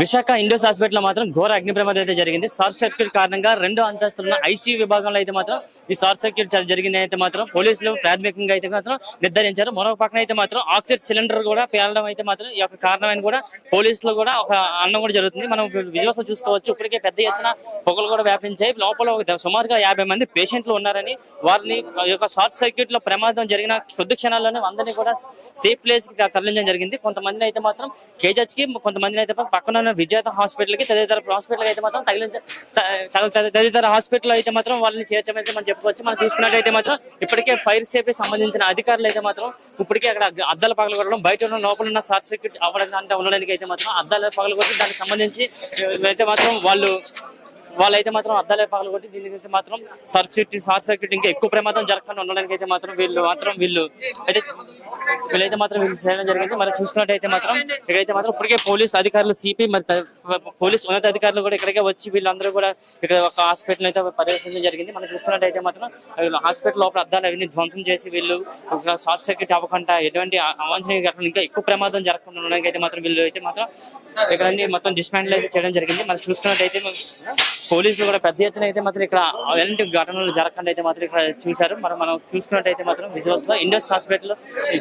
విశాఖ ఇండోస్ హాస్పిటల్లో మాత్రం ఘోర అగ్ని ప్రమాదం అయితే జరిగింది. షార్ట్ సర్క్యూట్ కారణంగా రెండో అంతస్తున్న ఐసీయూ విభాగంలో అయితే మాత్రం ఈ షార్ట్ సర్క్యూట్ జరిగింది అయితే మాత్రం పోలీసులు ప్రాథమికంగా అయితే మాత్రం నిర్ధారించారు. మరొక పక్కన అయితే మాత్రం ఆక్సిజన్ సిలిండర్ కూడా పేలడం అయితే మాత్రం ఈ యొక్క కారణమైన కూడా పోలీసులు కూడా ఒక అన్నం కూడా జరుగుతుంది. మనం విజువల్స్ చూసుకోవచ్చు. ఇప్పటికే పెద్ద ఎత్తున పొగలు కూడా వ్యాపించాయి. లోపల ఒక సుమారుగా యాభై మంది పేషెంట్లు ఉన్నారని వారిని యొక్క షార్ట్ సర్క్యూట్లో ప్రమాదం జరిగిన కొద్ది క్షణాల్లోనే అందరినీ కూడా సేఫ్ ప్లేస్కి తరలించడం జరిగింది. కొంతమందిని అయితే మాత్రం కేజెస్కి కొంతమందిని అయితే పక్కన ఉన్న విజేత హాస్పిటల్కి తదితర హాస్పిటల్ అయితే మాత్రం తగిలించ తదితర హాస్పిటల్ అయితే మాత్రం వాళ్ళని చేర్చమైతే మనం చెప్పుకోవచ్చు. మనం చూసుకున్నట్టయితే మాత్రం ఇప్పటికే ఫైర్ సేఫ్టీ సంబంధించిన అధికారులు అయితే మాత్రం ఇప్పటికే అక్కడ అద్దాల పగలు కొట్టడం బయట ఉన్న లోపల ఉన్న షార్ట్ సర్క్యూట్ అవ్వడానికి అంటే ఉండడానికి అయితే మాత్రం అద్దాల పగలు కొట్టి దానికి సంబంధించి అయితే మాత్రం వాళ్ళు వాళ్ళైతే మాత్రం అద్దాలే పగలు కొట్టి దీనికి మాత్రం సర్క్యూట్ షార్ట్ సర్క్యూట్ ఇంకా ఎక్కువ ప్రమాదం జరగకుండా ఉండడానికి అయితే మాత్రం వీళ్ళు మాత్రం వీళ్ళు అయితే వీళ్ళైతే మాత్రం వీళ్ళు చేయడం జరిగింది. మరి చూసుకున్నట్టయితే మాత్రం ఇక్కడైతే మాత్రం ఇప్పటికే పోలీస్ అధికారులు సిపి మరి పోలీస్ ఉన్నత కూడా ఇక్కడికే వచ్చి వీళ్ళందరూ కూడా ఇక్కడ ఒక హాస్పిటల్ అయితే పర్యవేక్షించడం జరిగింది. మనం చూసుకున్నట్టయితే మాత్రం హాస్పిటల్ లోపల అద్దాలు అవన్నీ ధ్వంసం చేసి వీళ్ళు ఒక షార్ట్ సర్క్యూట్ అవ్వకుండా ఎటువంటి అవాంఛనీయ ఘటనలు ఇంకా ఎక్కువ ప్రమాదం జరగకుండా ఉండడానికి అయితే మాత్రం వీళ్ళు అయితే మాత్రం ఇక్కడ మొత్తం డిస్మాండిల్ అయితే చేయడం జరిగింది. మనం చూసుకున్నట్టయితే పోలీసులు కూడా పెద్ద ఎత్తున అయితే మాత్రం ఇక్కడ ఎలాంటి ఘటనలు జరగకుండా అయితే మాత్రం ఇక్కడ చూశారు. మరి మనం చూసుకున్నట్టయితే మాత్రం విజువల్స్లో ఇండోస్ హాస్పిటల్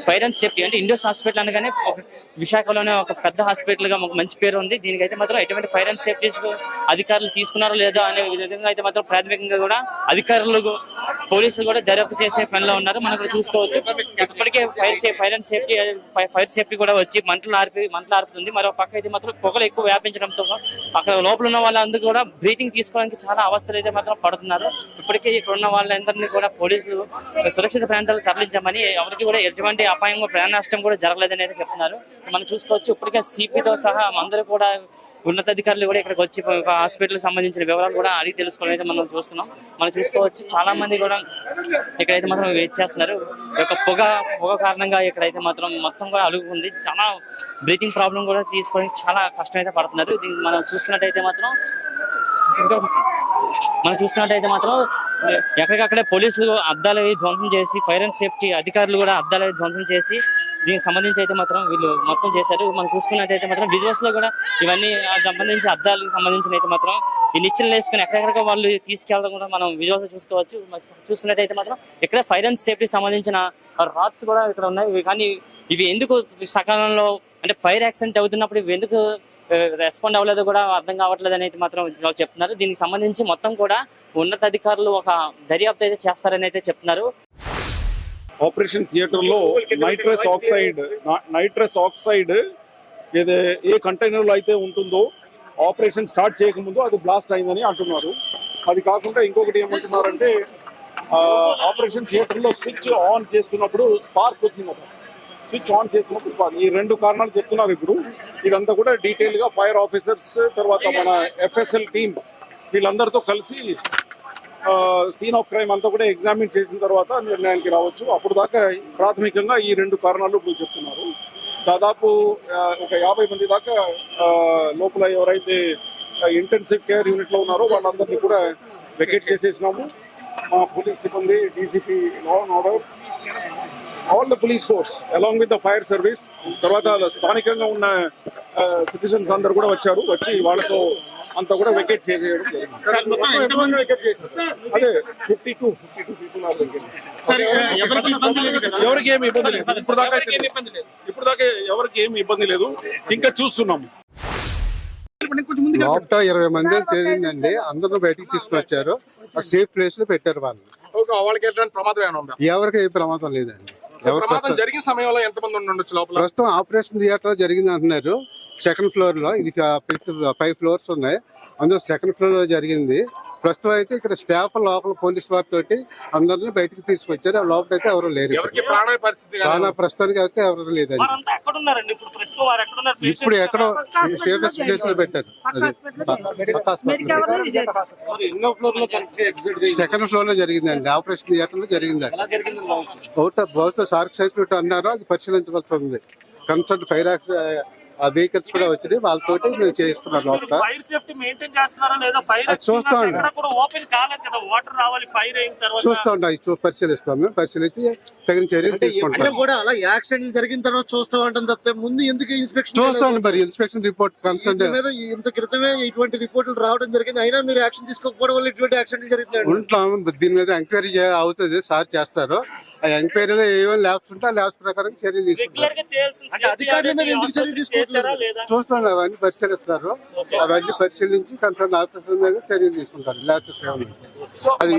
ఫైర్ అండ్ సేఫ్టీ అంటే ఇండోస్ హాస్పిటల్ అనగానే ఒక విశాఖలోనే ఒక పెద్ద హాస్పిటల్గా ఒక మంచి పేరు ఉంది. దీనికైతే మాత్రం ఎటువంటి ఫైర్ అండ్ సేఫ్టీస్ అధికారులు తీసుకున్నారో లేదో అనే విధంగా అయితే మాత్రం ప్రాథమికంగా కూడా అధికారులు పోలీసులు కూడా దర్యాప్తు చేసే పనిలో ఉన్నారు. మనం ఇక్కడ చూసుకోవచ్చు. ఇప్పటికే fire safe fire and safety fire safety కూడా వచ్చి మంటలు ఆర్పి మంటలు ఆర్పుతుంది. మరో పక్క అయితే మాత్రం పొగలు ఎక్కువ వ్యాపించడంతో అక్కడ లోపల ఉన్న వాళ్ళందరూ కూడా బ్రీతింగ్ తీసుకోవడానికి చాలా అవస్థలు అయితే మాత్రం పడుతున్నారు. ఇప్పటికే ఇక్కడ ఉన్న వాళ్ళందరినీ కూడా పోలీసులు సురక్షిత ప్రాంతాలకు తరలించామని ఎవరికి కూడా ఎటువంటి అపాయం ప్రాణ నష్టం కూడా జరగలేదని అయితే చెప్తున్నారు. మనం చూసుకోవచ్చు ఇప్పటికే సిపితో సహా అందరూ కూడా ఉన్నతాధికారులు కూడా ఇక్కడికి వచ్చి హాస్పిటల్ సంబంధించిన వివరాలు కూడా అడిగి తెలుసుకోవడం అయితే మనం చూస్తున్నాం. మనం చూసుకోవచ్చు చాలా మంది కూడా ఇక్కడైతే మాత్రం వెయిట్ చేస్తున్నారు. ఒక యొక్క పొగ పొగ కారణంగా ఇక్కడైతే మాత్రం మొత్తం కూడా అలుగుంది చాలా బ్రీతింగ్ ప్రాబ్లం కూడా తీసుకోవడానికి చాలా కష్టం అయితే పడుతున్నారు. దీన్ని మనం చూసుకున్నట్టయితే మాత్రం మనం చూసుకున్నట్టయితే మాత్రం ఎక్కడికక్కడే పోలీసులు అద్దాలు ధ్వంసం చేసి ఫైర్ అండ్ సేఫ్టీ అధికారులు కూడా అద్దాలు అవి ధ్వంసం చేసి దీనికి సంబంధించి అయితే మాత్రం వీళ్ళు మొత్తం చేశారు. మనం చూసుకున్నట్టయితే మాత్రం బిజినెస్లో కూడా ఇవన్నీ సంబంధించి అద్దాలకు సంబంధించిన అయితే మాత్రం ఈ నిచ్చెలు వేసుకుని ఎక్కడెక్కడ వాళ్ళు తీసుకెళ్ళడం కూడా మనం విజువల్స్ చూసుకోవచ్చు. చూసుకున్నట్టయితే మాత్రం ఇక్కడ ఫైర్ అండ్ సేఫ్టీ సంబంధించిన రాడ్స్ కూడా ఇక్కడ ఉన్నాయి. కానీ ఇవి ఎందుకు సకాలంలో అంటే ఫైర్ యాక్సిడెంట్ అవుతున్నప్పుడు ఎందుకు రెస్పాండ్ అవ్వలేదు కూడా అర్థం కావట్లేదు అనేది మాత్రం వాళ్ళు చెప్తున్నారు. దీనికి సంబంధించి మొత్తం కూడా ఉన్నతాధికారులు ఒక దర్యాప్తు అయితే చేస్తారని అయితే చెప్తున్నారు. ఆపరేషన్ థియేటర్లో నైట్రస్ ఆక్సైడ్ నైట్రస్ ఆక్సైడ్ ఏదే ఏ కంటైనర్లో అయితే ఉంటుందో ఆపరేషన్ స్టార్ట్ చేయకముందు అది బ్లాస్ట్ అయిందని అంటున్నారు. అది కాకుండా ఇంకొకటి ఏమంటున్నారంటే ఆపరేషన్ థియేటర్లో స్విచ్ ఆన్ చేస్తున్నప్పుడు స్పార్క్ వచ్చిందట. స్విచ్ ఆన్ చేసిన స్పార్క్ ఈ రెండు కారణాలు చెప్తున్నారు ఇప్పుడు. ఇదంతా కూడా డీటెయిల్గా ఫైర్ ఆఫీసర్స్ తర్వాత మన ఎఫ్ఎస్ఎల్ టీమ్ వీళ్ళందరితో కలిసి సీన్ ఆఫ్ క్రైమ్ అంతా కూడా ఎగ్జామిన్ చేసిన తర్వాత నిర్ణయానికి రావచ్చు. అప్పుడు దాకా ప్రాథమికంగా ఈ రెండు కారణాలు ఇప్పుడు చెప్తున్నారు. దాదాపు ఒక యాభై మంది దాకా లోపల ఎవరైతే ఇంటెన్సివ్ కేర్ యూనిట్లో ఉన్నారో వాళ్ళందరినీ కూడా వెకేట్ చేసేసినాము. మా పోలీస్ సిబ్బంది DCP law and order all the police force along with the fire service తర్వాత స్థానికంగా ఉన్న సిటిజన్స్ అందరు కూడా వచ్చారు. వచ్చి వాళ్ళతో అంతా కూడా వెకేట్ చేసేయడం జరిగింది. అదే fifty two fifty two people are ఎవరికి ఏమి ఇబ్బంది లేదు. ఇప్పుడు దాకా ఇప్పుడు దాకా ఎవరికి ఏమి ఇబ్బంది లేదు. ఇంకా చూస్తున్నాము. లోపల ఇరవై మంది తెలియదండి. అందరూ బయటికి తీసుకుని వచ్చారు సేఫ్ ప్లేస్లో పెట్టారు వాళ్ళు. ఎవరికి ఏ ప్రమాదం లేదండి. ప్రమాదం ప్రస్తుతం జరిగిన సమయంలో ఎంత మంది ఉండొచ్చు లోపల? ప్రస్తుతం ఆపరేషన్ థియేటర్ జరిగింది అంటున్నారు. సెకండ్ ఫ్లోర్లో ఇది ఫైవ్ ఫ్లోర్స్ ఉన్నాయి. అందులో సెకండ్ ఫ్లోర్లో జరిగింది. ప్రస్తుతం అయితే ఇక్కడ స్టాఫ్ లోపల పోలీస్ వారితో అందరిని బయటికి తీసుకొచ్చారు. ఆ లోపల అయితే ఎవరు లేరు ప్రాణ ప్రస్తుతానికి అయితే ఎవరు లేదండి. వారంతా ఎక్కడ ఉన్నారండి ఇప్పుడు ఎక్కడ ఉన్నారు ఇప్పుడు ఎక్కడో సేఫెస్ట్ ప్లేస్లో పెట్టారు. సెకండ్ ఫ్లోర్లో జరిగిందండి. ఆపరేషన్ థియేటర్లో జరిగింది బహుశా బహుశా షార్క్ సర్క్యూట్ అన్నారు. అది పరిశీలించవలసి ఉంది. కన్సల్ట్ ఫైర్ ఆ వెహికల్స్ కూడా వచ్చినాయి. వాళ్ళతోటి మేము చేయిస్తున్నాం లోపల ఫైర్ సేఫ్టీ మెయింటైన్ చేస్తున్నారా లేదా ఫైర్ అది చూస్తా ఉండండి. ఎక్కడ కూడా ఓపెన్ కాలేదు కదా. వాటర్ రావాలి ఫైర్ అయిన తర్వాత చూస్తా ఉంటాం చూ- పరిశీలిస్తాం. మేము పరిశీలించి తగిన చర్యలు అంటే తీసుకుంటాం. కూడా అలా యాక్సిడెంట్ జరిగిన తర్వాత చూస్తూ ఉంటాం తప్పితే ముందు ఎందుకు ఇన్స్పెక్షన్ చూస్తాం మరి. ఇన్స్పెక్షన్ రిపోర్ట్ కన్సర్న్ మీద ఇంత క్రితమే ఇటువంటి రిపోర్టులు రావడం జరిగింది. అయినా మీరు యాక్షన్ తీసుకోకపోవడం వల్ల ఇటువంటి యాక్సిడెంట్ జరుగుతుంది ఉంటాం. దీని మీద ఎంక్వైరీ అవుతుంది. సార్ చేస్తారు. ఆ ఎంక్వైరీలో ఏమేమి ల్యాబ్స్ ఉంటే ఆ ల్యాబ్స్ ప్రకారం చర్యలు తీసుకుంటారు. అంటే అధికారుల మీద ఎందుకు చర్య తీసుకుంటున్నారు? చేశారా లేదా? చూస్తాం అవన్నీ పరిశీలిస్తారు. అవన్నీ పరిశీలించి కన్సర్న్ ఆఫీసర్ మీద చర్యలు తీసుకుంటారు ల్యాబ్స్ అది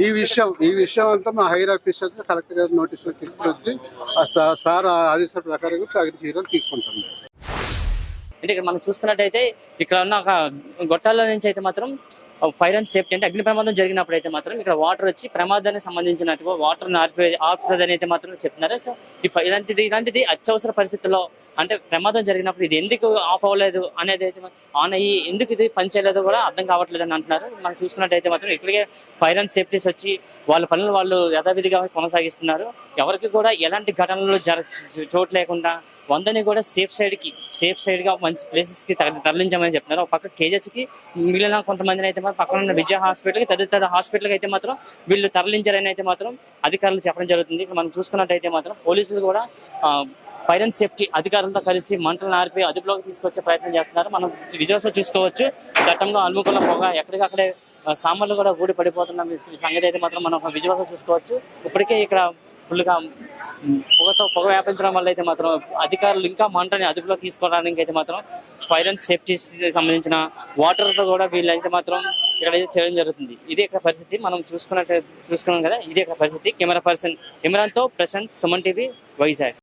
ఈ- విషయం ఈ విషయం అంతా మా హైర్ ఆఫీసర్స్ కలెక్టర్ గారి నోటీసులు తీసుకొచ్చి సార్ ఆదేశాల ప్రకారంగా తగిన చర్యలు తీసుకుంటాం అంటే ఇక్కడ మనం చూసుకున్నట్టయితే ఇక్కడ ఉన్న ఒక గొట్టాల నుంచి అయితే మాత్రం ఫైర్ అండ్ సేఫ్టీ అంటే అగ్ని ప్రమాదం జరిగినప్పుడు అయితే మాత్రం ఇక్కడ వాటర్ వచ్చి ప్రమాదానికి సంబంధించినట్టుగా వాటర్ ఆర్పి ఆపుతుంది అయితే మాత్రం చెప్తున్నారు. సో ఈ ఇలాంటిది ఇలాంటిది అత్యవసర పరిస్థితుల్లో అంటే ప్రమాదం జరిగినప్పుడు ఇది ఎందుకు ఆఫ్ అవ్వలేదు అనేది అయితే ఆన్ అయ్యి ఎందుకు ఇది పనిచేయలేదో కూడా అర్థం కావట్లేదు అని అంటున్నారు. మనం చూసుకున్నట్టయితే మాత్రం ఇక్కడికే ఫైర్ అండ్ సేఫ్టీస్ వచ్చి వాళ్ళ పనులు వాళ్ళు యథావిధిగా కొనసాగిస్తున్నారు. ఎవరికి కూడా ఎలాంటి ఘటనలు జర చోటు లేకుండా వందని కూడా సేఫ్ సైడ్కి సేఫ్ సైడ్గా మంచి ప్లేసెస్కి తరలించమని చెప్తున్నారు ఒక పక్క కేజెస్కి మిగిలిన కొంతమందిని అయితే మాత్రం పక్కన ఉన్న విజయ హాస్పిటల్కి తదితర హాస్పిటల్కి అయితే మాత్రం వీళ్ళు తరలించారని అయితే మాత్రం అధికారులు చెప్పడం జరుగుతుంది. మనం చూసుకున్నట్టయితే మాత్రం పోలీసులు కూడా ఫైర్ అండ్ సేఫ్టీ అధికారులతో కలిసి మంటలను ఆర్పి అదుపులోకి తీసుకొచ్చే ప్రయత్నం చేస్తున్నారు. మనం విజువల్స్ చూసుకోవచ్చు. గతంలో అలుముకున్న పొగ ఎక్కడికక్కడే సామాన్లు కూడా ఊడి పడిపోతున్న సంగతి అయితే మాత్రం మనం విజువల్స్ చూసుకోవచ్చు. ఇప్పటికే ఇక్కడ ఫుల్గా పొగతో పొగ వ్యాపించడం వల్ల అయితే మాత్రం అధికారులు ఇంకా మంటని అదుపులో తీసుకోవడానికి అయితే మాత్రం ఫైర్ అండ్ సేఫ్టీ సంబంధించిన వాటర్తో కూడా వీళ్ళైతే మాత్రం ఇక్కడ అయితే చేయడం జరుగుతుంది. ఇదే ఇక్కడ పరిస్థితి. మనం చూసుకున్నట్టు చూసుకున్నాం కదా ఇదే ఇక్కడ పరిస్థితి. కెమెరా పర్సన్ కెమెరాతో తో ప్రశాంత్ సుమన్ టీవీ వైజాగ్.